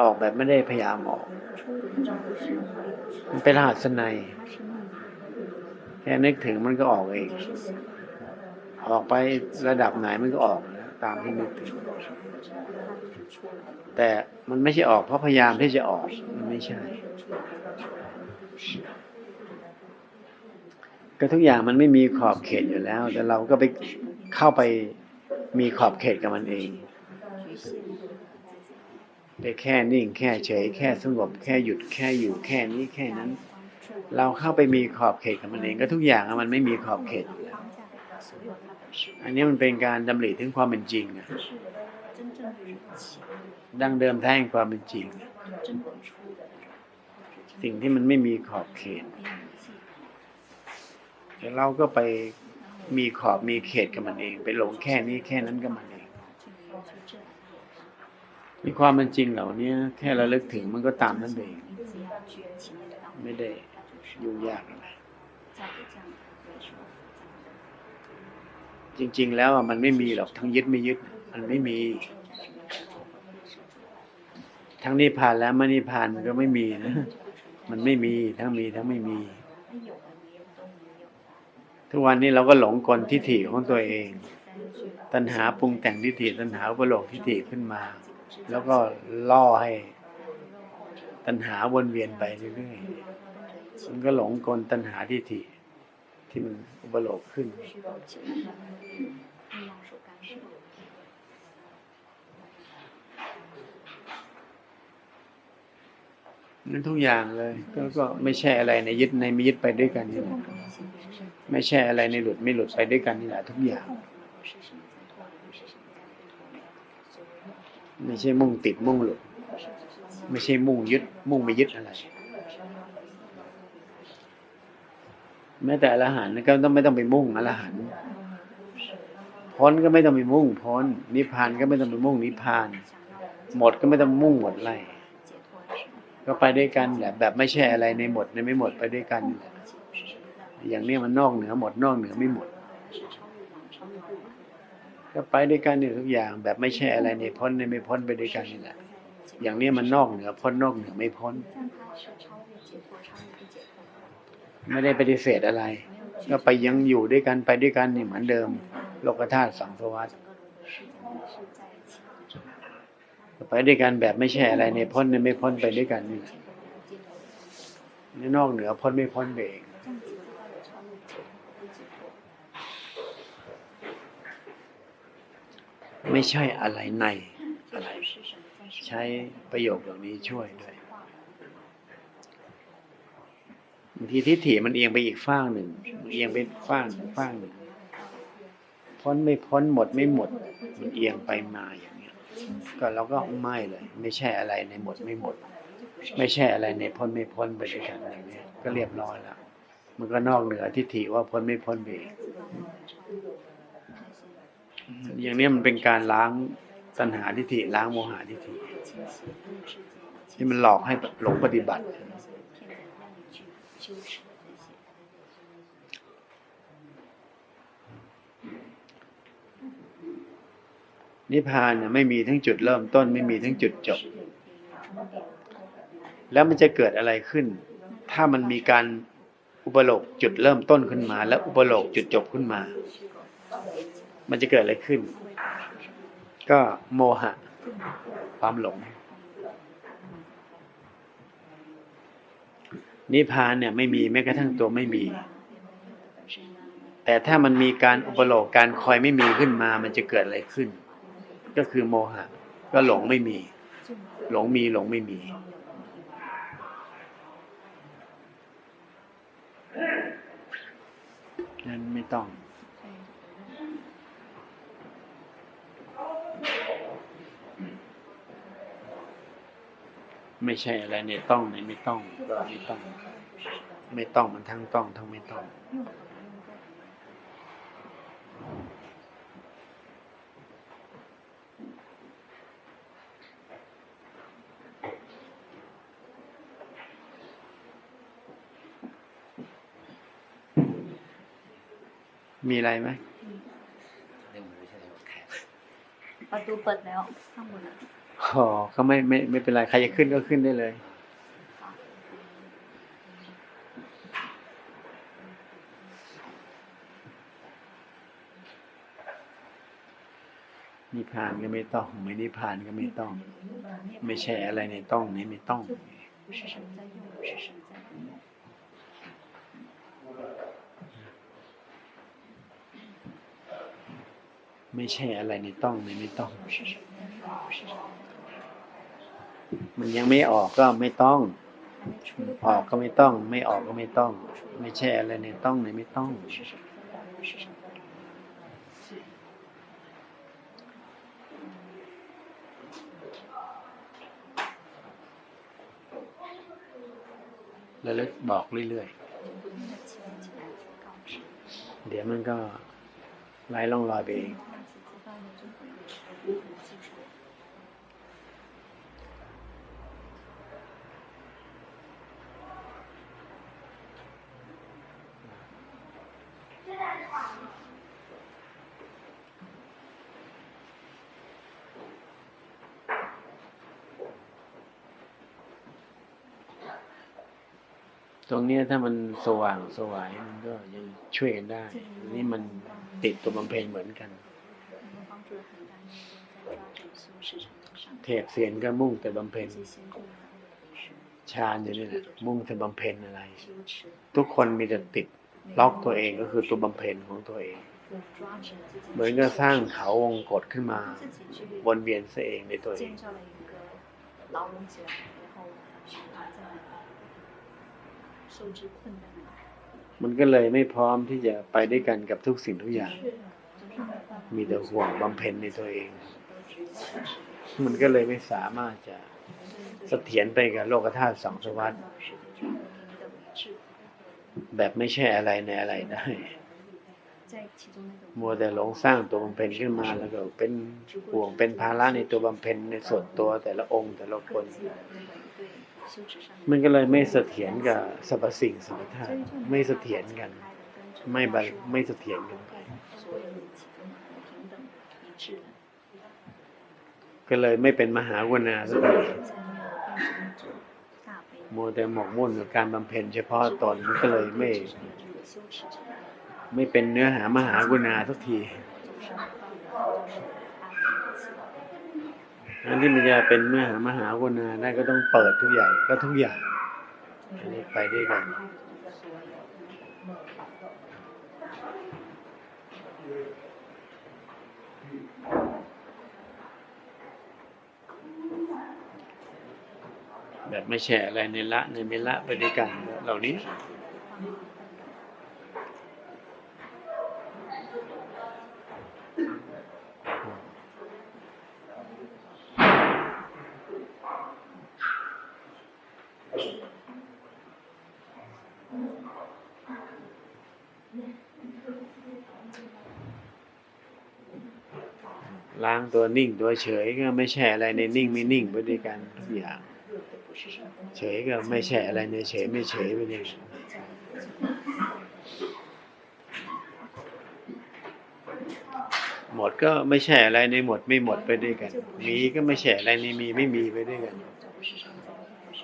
ออกแบบไม่ได้พยายามออก มันเป็นรหัสในแค่นึกถึงมันก็ออกเอง ออกไประดับไหนมันก็ออกนะตามที่นึกถึง แต่มันไม่ใช่ออกเพราะพยายามที่จะออก มันไม่ใช่ ก็ทุกอย่างมันไม่มีขอบเขตอยู่แล้ว แต่เราก็ไปเข้าไปมีขอบเขตกับมันเอง ไปแค่นิ่งแค่เฉย แค่สงบแค่หยุดแค่อยู่แค่นี้แค่นั้น เราเข้าไปมีขอบเขตกับมันเองก็ทุกอย่างมันไม่มีขอบเขตอยู่แล้วอันนี้มันเป็นการดำริถึงความเป็นจริงดังเดิมแท่งความเป็นจริง สิ่งที่มันไม่มีขอบเขตแต่เราก็ไปมีขอบมีเขตกับมันเอง ไปหลงแค่นี้แค่นั้นกับมันเอง มีความเป็นจริงเหล่านี้แค่ระลึกถึงมันก็ตามนั่นเองไม่ได้ยุ่งยากอะไรจริง ๆ แล้วมันไม่มีหรอกทั้งยึดไม่ยึด มันไม่มี ทั้งนิพพานและไม่นิพพานมันก็ไม่มีนะมันไม่มีทั้งมีทั้งไม่มี ทุกวันนี้เราก็หลงกลทิฏฐิของตัวเอง ตัณหาปรุงแต่งทิฏฐิตัณหาอุปโลกทิฏฐิขึ้นมา แล้วก็ล่อให้ตัณหาวนเวียนไปเรื่อยๆมันก็หลงกลตัณหาทิฏฐิที่มันอุปโลกขึ้น นั้นทุกอย่างเลยก็ก็ไม่ใช่อะไรในยึดในไม่ยึดไปด้วยกันนี่แหละไม่ใช่อะไรในหลุดไม่หลุดไปด้วยกันนี่แหละทุกอย่าง ไม่ใช่มุ่งติดมุ่งหลุด ไม่ใช่มุ่งยึด มุ่งไม่ยึดอะไรแม้แต่อรหันต์ก็ต้องไม่ต้องไปมุ่งอรหันต์พ้นก็ไม่ต้องไปมุ่งพ้น นิพพานก็ไม่ต้องไปมุ่งนิพพาน หมดก็ไม่ต้องมุ่งหมดไรก็ไปด้วยกันแหละ แบบไม่ใช่อะไรในหมดในไม่หมดไปด้วยกันแหละอย่างนี้มันนอกเหนือหมดนอกเหนือไม่หมด ก็ไปด้วยกันทุกอย่างแบบไม่ใช่อะไรในพ้นในไม่พ้นไปด้วยกันนี่แหละอย่างนี้มันนอกเหนือพ้นนอกเหนือไม่พ้น ไม่ได้ปฏิเสธอะไร ก็ไปยังอยู่ด้วยกันไปด้วยกันนี่เหมือนเดิม โลกธาตุสังสวัสดไปด้วยกันแบบไม่ใช่อะไรในพ้นในไม่พ้นไปด้วยกันนี่แหละนี่นอกเหนือพ้นไม่พ้นเอง ไม่ใช่อะไรในอะไร ใช้ประโยคเหล่านี้ช่วยด้วยบางทีทิฏฐิมันเอียงไปอีกฝ้างหนึ่งมันเอียงไปฝ้างฝ้างหนึ่งพ้นไม่พ้นหมดไม่หมด มันเอียงไปมาอย่างเงี้ย ก็เราก็ไม่เลย ไม่ใช่อะไรในหมดไม่หมด ไม่ใช่อะไรในพ้นไม่พ้นไปด้วยกันอย่างเงี้ย ก็เรียบร้อยแล้วมันก็นอกเหนือทิฏฐิว่าพ้นไม่พ้นไปเอง อย่างนี้มันเป็นการล้างตัณหาทิฏฐิล้างโมหะทิฏฐิที่มันหลอกให้หลงปฏิบัติ นิพพานเนี่ยไม่มีทั้งจุดเริ่มต้น ไม่มีทั้งจุดจบ แล้วมันจะเกิดอะไรขึ้น ถ้ามันมีการอุปโลกจุดเริ่มต้นขึ้นมา แล้วอุปโลกจุดจบขึ้นมา มันจะเกิดอะไรขึ้น ก็โมหะ ความหลง นิพพานเนี่ยไม่มีแม้กระทั่งตัวไม่มี แต่ถ้ามันมีการอุปโลกการคอยไม่มีขึ้นมา มันจะเกิดอะไรขึ้น ก็คือโมหะ ก็หลงไม่มี หลงมีหลงไม่มีนั้นไม่ต้อง ไม่ใช่อะไรเนี่ยต้องเนี่ยไม่ต้องก็ไม่ต้อง ไม่ต้องมันทั้งต้องทั้งไม่ต้อง มีอะไรไหมเรื่องมันไม่ใช่เรื่องแขกประตูเปิดแล้วข้างบน อ๋อก็ไม่ไม่ไม่เป็นไร ใครจะขึ้นก็ขึ้นได้เลยนิพานก็ไม่ต้องไม่นิพานก็ไม่ต้อง ไม่ใช่อะไรในต้องนี่ไม่ต้องไม่ใช่อะไรในต้องนี่ไม่ต้อง มันยังไม่ออกก็ไม่ต้อง ออกก็ไม่ต้อง ไม่ออกก็ไม่ต้อง ไม่ใช่อะไรในต้องในไม่ต้อง แล้วบอกเรื่อยๆ เดี๋ยวมันก็ไล่ล่องลอยไปเอง ตรงนี้ถ้ามันสว่างสวายมันก็ยังช่วยกันได้ นี่มันติดตัวบำเพ็ญเหมือนกัน เทพเสียนก็มุ่งแต่บำเพ็ญฌานอยู่นี่แหละมุ่งแต่บำเพ็ญอะไร ทุกคนมีแต่ติดล็อกตัวเองก็คือตัวบำเพ็ญของตัวเอง เหมือนก็สร้างเขาวงกฏขึ้นมาวนเวียนเสเองในตัวเอง มันก็เลยไม่พร้อมที่จะไปด้วยกันกับทุกสิ่งทุกอย่าง มีแต่ห่วงบำเพ็ญในตัวเอง มันก็เลยไม่สามารถจะสเสถียรไปกับโลกธาตุสองสวัสดแบบไม่ใช่อะไรในอะไรได้มัวแต่หลงสร้างตัวบำเพ็ญขึ้นมาแล้วก็เป็นห่วงเป็นภาระในตัวบำเพ็ญในส่วนตัวแต่ละองค์แต่ละคน มันก็เลยไม่เสถียรกับสรรพสิ่งสรรพธาตุไม่เสถียรกัน ไม่บัไม่เสถียรกันไปก็เลยไม่เป็นมหาวนาสักทีโมแต่หมกมุ่นกับการบำเพ็ญเฉพาะตนนก็เลยไม่ ไม่เป็นเนื้อหามหากุณาสักที อันที่มันจะเป็นเนื้อหามหากรุณาได้ก็ต้องเปิดทุกอย่างก็ทุกอย่างอันนี้ไปด้วยกันแบบไม่แช่อะไรในละในไม่ละไปด้วยกันเหล่านี้ ล้างตัวนิ่งตัวเฉยก็ไม่แช่อะไรในนิ่งไม่นิ่งไปด้วยกันทุกอย่าง เฉยก็ไม่แช่อะไรในเฉยไม่เฉยไปด้วยกันหมดก็ไม่แช่อะไรในหมดไม่หมดไปด้วยกัน มีก็ไม่แช่อะไรในมีไม่มีไปด้วยกัน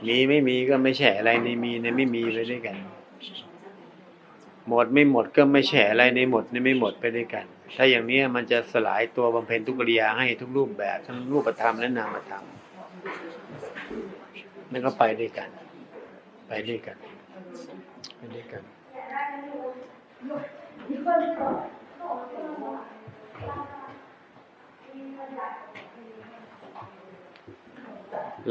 มีไม่มีก็ไม่แช่อะไรในมีในไม่มีไปด้วยกัน หมดไม่หมดก็ไม่ใช่อะไรในหมดในไม่หมดไปด้วยกัน ถ้าอย่างนี้มันจะสลายตัวบำเพ็ญทุกริยาให้ทุกรูปแบบทั้งรูปธรรมและนามธรรมนั่นก็ไปด้วยกัน ไปด้วยกันไปด้วยกัน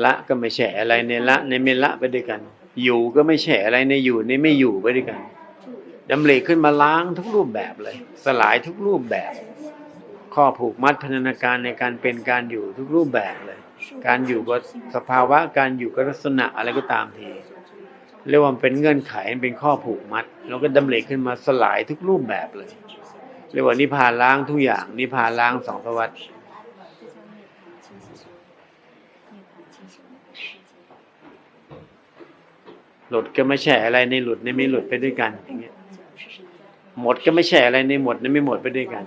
ละก็ไม่ใช่อะไรในละในไม่ละไปด้วยกัน อยู่ก็ไม่ใช่อะไรในอยู่ในไม่อยู่ไปด้วยกัน ดำริขึ้นมาล้างทุกรูปแบบเลย สลายทุกรูปแบบ ข้อผูกมัดพันธนาการในการเป็นการอยู่ทุกรูปแบบเลย การอยู่กับสภาวะการอยู่กัลักษณะอะไรก็ตามทีเรียกว่าเป็นเงื่อนไขเป็นข้อผูกมัดเราก็ดำริขึ้นมาสลายทุกรูปแบบเลย เรียกว่านิพานล้างทุกอย่างนิพานล้างสองสวัสดิ์หลุดก็ไม่แช่อะไรในหลุดในไม่หลุดไปด้วยกันอย่างเงี้ย หมดก็ไม่ใช่อะไรในหมดนั้นไม่หมดไปด้วยกัน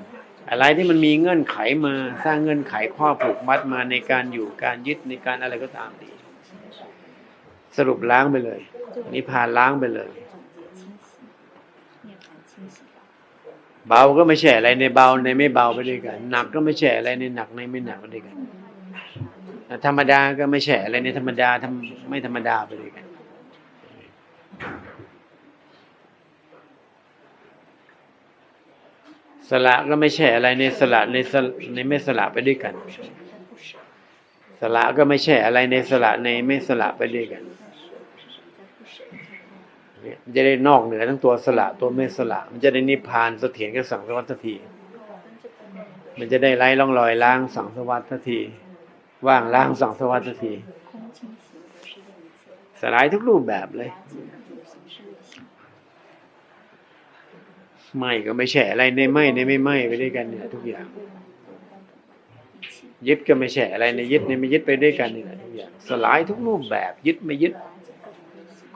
อะไรที่มันมีเงื่อนไขมาสร้างเงื่อนไขข้อผูกมัดมาในการอยู่การยึดในการอะไรก็ตามดีสรุปล้างไปเลยนิพพานล้างไปเลย เบาก็ไม่แช่อะไรในเบาในไม่เบาไปด้วยกันหนักก็ไม่แช่อะไรในหนักในไม่หนักไปด้วยกันธรรมดาก็ไม่แช่อะไรในธรรมดาทำไม่ธรรมดาไปด้วยกัน สละก็ไม่ใช่อะไรในสละในสในไม่สละไปด้วยกัน สละก็ไม่ใช่อะไรในสละในไม่สละไปด้วยกันมันจะได้นอกเหนือทั้งตัวสละตัวไม่สละ มันจะได้นิพพานเสถียรกับสังสวัตที มันจะได้ไร้ร่องรอยล้างสังสวัตที ว่างล้างสังสวัตที สลายทุกรูปแบบเลย ไหมก็ไม่แฉอะไรในไหมในไม่ไหมไปด้วยกันเนี่ยทุกอย่าง ยึดก็ไม่แฉอะไรในยึดในไม่ยึดไปด้วยกันเนี่ยทุกอย่าง สลายทุกรูปแบบ ยึดไม่ยึด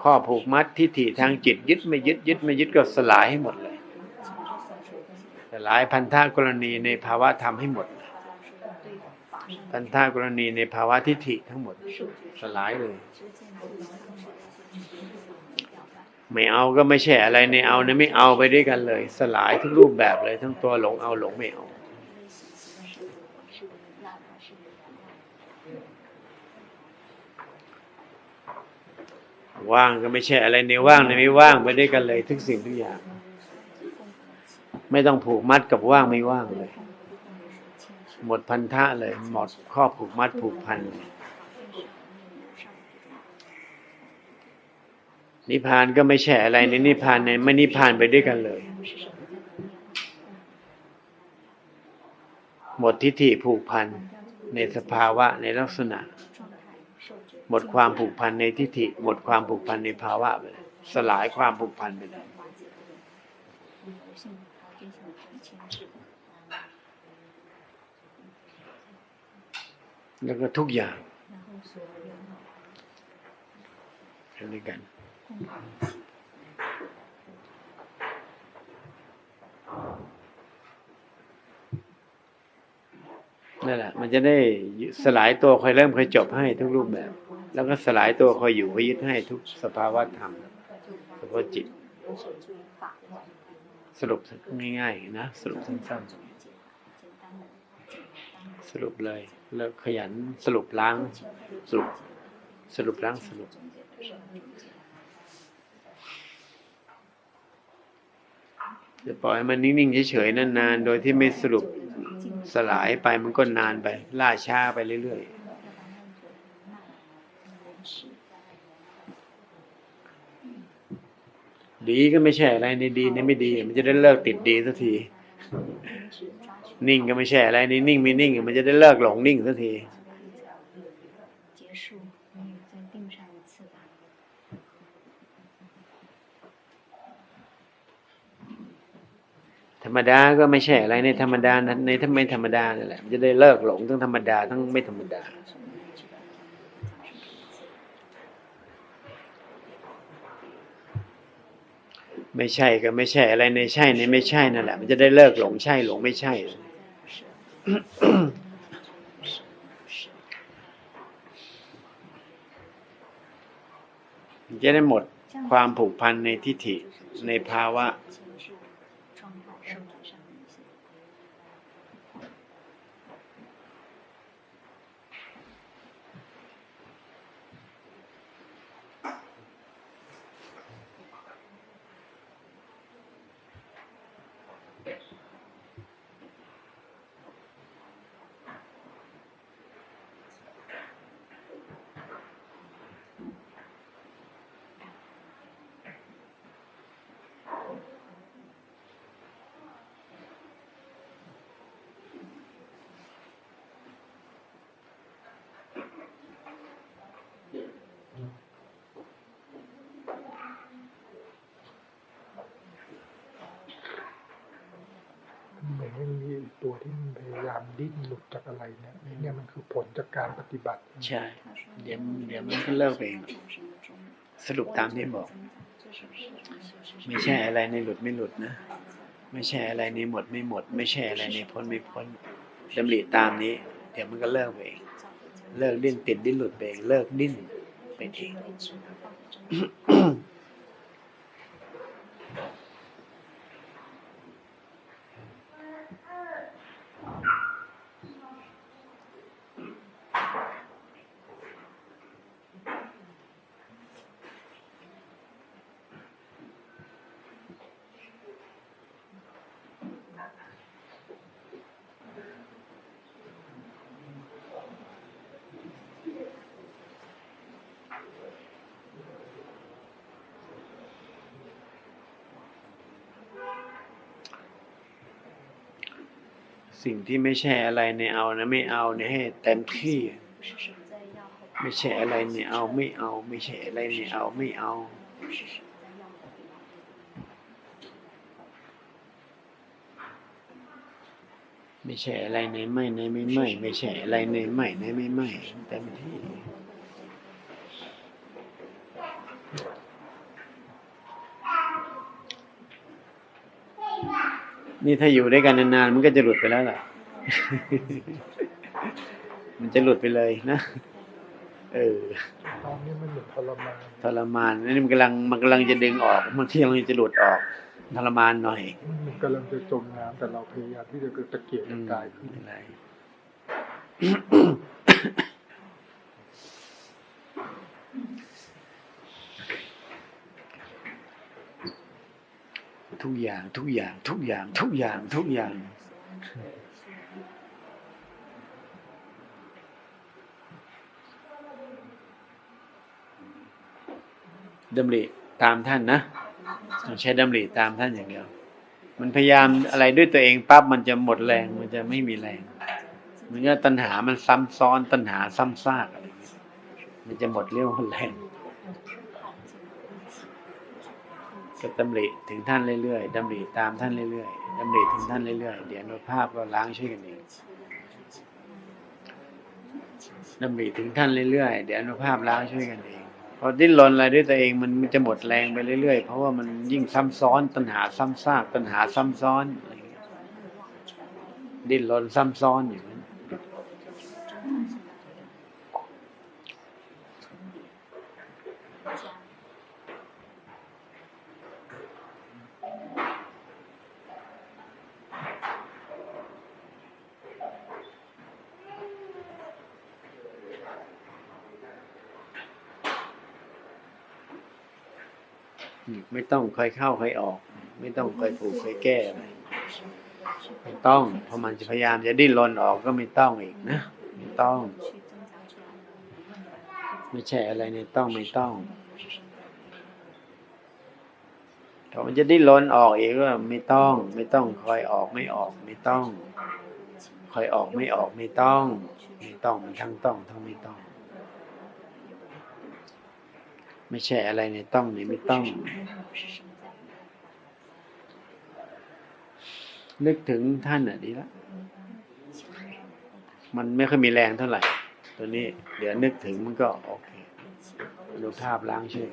ข้อผูกมัดทิฏฐิทางจิต ยึดไม่ยึด ยึดไม่ยึดก็สลายให้หมดเลย สลายพันธะกรณีในภาวะธรรมให้หมดพันธะกรณีในภาวะทิฏฐิทั้งหมด สลายเลย ไม่เอาก็ไม่แช่อะไรในเอานะไม่เอาไปด้วยกันเลย สลายทุกรูปแบบเลย ทั้งตัวหลงเอาหลงไม่เอาว่างก็ไม่แช่อะไรในว่างในไม่ว่างไปด้วยกันเลยทุกสิ่งทุกอย่าง ไม่ต้องผูกมัดกับว่างไม่ว่างเลย หมดพันธะเลย หมดครอบผูกมัดผูกพันเลย นิพพานก็ไม่ใช่อะไรในนิพพานในไม่นิพพานไปด้วยกันเลย หมดทิฏฐิผูกพันในสภาวะในลักษณะ หมดความผูกพันในทิฏฐิ หมดความผูกพันในภาวะไปเลยสลายความผูกพันไปเลยแล้วก็ทุกอย่างทำด้วยกัน นั่นแหละ มันจะได้สลายตัวคอยเริ่มคอยจบให้ทุกรูปแบบ แล้วก็สลายตัวคอยอยู่คอยยึดให้ทุกสภาวะธรรมสภาวะจิต สรุปง่ายๆนะ สรุปสั้นๆ สรุปเลยแล้วขยันสรุปล้าง สรุป สรุปล้างสรุป จะปล่อยมันนิ่งๆเฉยๆนานๆ โดยที่ไม่สรุปสลายไปมันก็นานไป ล่าช้าไปเรื่อยๆดีก็ไม่ใช่อะไรในดีในไม่ดี มันจะได้เลิกติดดีสักที นิ่งก็ไม่ใช่อะไรในนิ่งไม่นิ่ง มันจะได้เลิกหลงนิ่งสักที รรมดาก็ไม่ใช่อะไรในธรรมดาในทั้งไม่ธรรมดานั่นแหละมันจะได้เลิกหลงทั้งธรรมดาทั้งไม่ธรรมดาไม่ใช่ก็ไม่ใช่อะไรในใช่ในไม่ใช่นั่นแหละ มันจะได้เลิกหลงใช่หลงไม่ใช่จะได้หมดความผูกพันในทิฏฐิในภาวะ ตัวที่มันพยายามดิ้นหลุดจากอะไรเนี่ยเนี่ยมันคือผลจากการปฏิบัติ ใช่ เดี๋ยวเดี๋ยวมันก็เลิกไปเอง สรุปตามที่บอก ไม่ใช่อะไรในหลุดไม่หลุดนะ ไม่ใช่อะไรในหมดไม่หมด ไม่ใช่อะไรในพ้นไม่พ้นดำริตามนี้ เดี๋ยวมันก็เลิกไปเอง เลิกดิ้นติดดิ้นหลุดไปเอง เลิกดิ้นไปเอง สิ่งที่ไม่ใช่อะไรในเอานะไม่เอาเนี่ยให้เต็มที่ ไม่ใช่อะไรในเอาไม่เอา ไม่ใช่อะไรในเอาไม่เอาไม่ใช่อะไรในไม่ในไม่ไม่ ไม่ใช่อะไรในไม่ในไม่ไม่เต็มที่ นี่ถ้าอยู่ด้วยกันนานๆมันก็จะหลุดไปแล้วล่ะ มันจะหลุดไปเลยนะ เออตอนนี้มันเหมือนทรมานทรมานนี่มันกำลังมันกำลังจะดึงออกบางทีมันจะหลุดออกทรมานหน่อยมันกำลังจะจมน้ำแต่เราพยายามที่จะตะเกียกอืตะมกายขึ้นอะไร ทุกอย่าง ทุกอย่าง ทุกอย่าง ทุกอย่าง ทุกอย่างดำริตามท่านนะต้องใช้ดำริตามท่านอย่างเดียว มันพยายามอะไรด้วยตัวเองปั๊บมันจะหมดแรงมันจะไม่มีแรงมันก็ตัณหามันซ้ำซ้อนตัณหาซ้ำซากอะไรอย่างเงี้ยมันจะหมดเรี่ยวหมดแรง ก็ดำริถึงท่านเรื่อยๆดำริตามท่านเรื่อยๆดำริถึงท่านเรื่อยๆเดี๋ยวอนุภาพก็ล้างช่วยกันเองดำริถึงท่านเรื่อยๆเดี๋ยวอนุภาพล้างช่วยกันเองพอดิ้นรนอะไรด้วยตัวเองมันจะหมดแรงไปเรื่อยๆเพราะว่ามันยิ่งซ้ำซ้อนตัณหาซ้ำซากตัณหาซ้ำซ้อนอะไรอย่างเงี้ยดิ้นรนซ้ำซ้อนอยู่นั้น ต้องคอยเข้าคอยออก ไม่ต้องคอยผูกคอยแก้อะไรไม่ต้องเพราะมันจะพยายามจะดิ้นรนออกก็ไม่ต้องอีกนะไม่ต้อง ไม่ใช่อะไรในต้องไม่ต้องถ้ามันจะดิ้นรนออกอีกก็ไม่ต้อง ไม่ต้องคอยออกไม่ออกไม่ต้องคอยออกไม่ออกไม่ต้อง ไม่ต้องมันทั้งต้องทั้งไม่ต้อง ไม่ใช่อะไรในต้องในไม่ต้อง นึกถึงท่านอะดีละ มันไม่ค่อยมีแรงเท่าไหร่ ตัวนี้ เดี๋ยวนึกถึงมันก็โอเคดูภาพล้างช่วย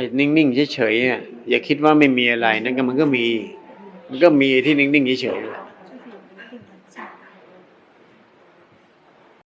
ให้นิ่งๆเฉยๆอะอย่าคิดว่าไม่มีอะไรนั่นก็มันก็มี มันก็มีที่นิ่งๆเฉยๆ